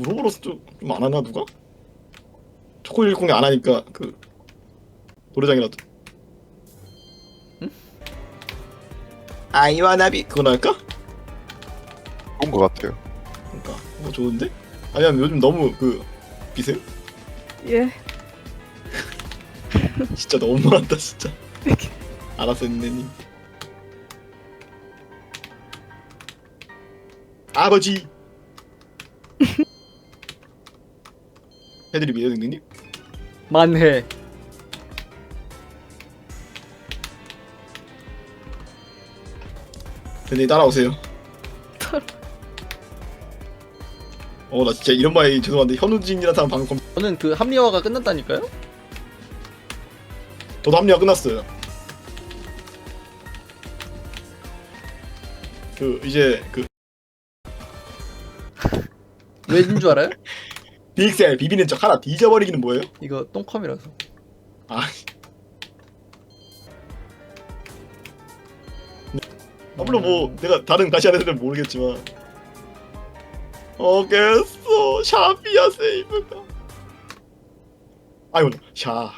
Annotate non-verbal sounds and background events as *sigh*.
우로보로스 좀안 하나 누가? 초코 110이 안 하니까 그 노래장이라도. 응? 아이와 나비 그거 할까? 좋은 것 같아요. 그러니까 뭐 좋은데? 아니면 요즘 너무 그 비세? 예. *laughs* 진짜 너무한다 진짜. 알았어 했네니. 아버지. 해드립이에요 능님? 만해. 능님 따라오세요. *laughs* 어 나 진짜 이런 말이 죄송한데 현우진이라는 사람 방금 검- 저는 그 합리화가 끝났다니까요? 저도 합리화 끝났어요. 그 이제 그 왜인 줄 알아요? *laughs* 빅셀 비비는 척 하나 뒤져버리기는 뭐예요? 이거 똥컴이라서. 아. 아 물론 뭐 내가 다른 가시 안에서는 모르겠지만 어겠어 샤비야 세이브가 아이고 샤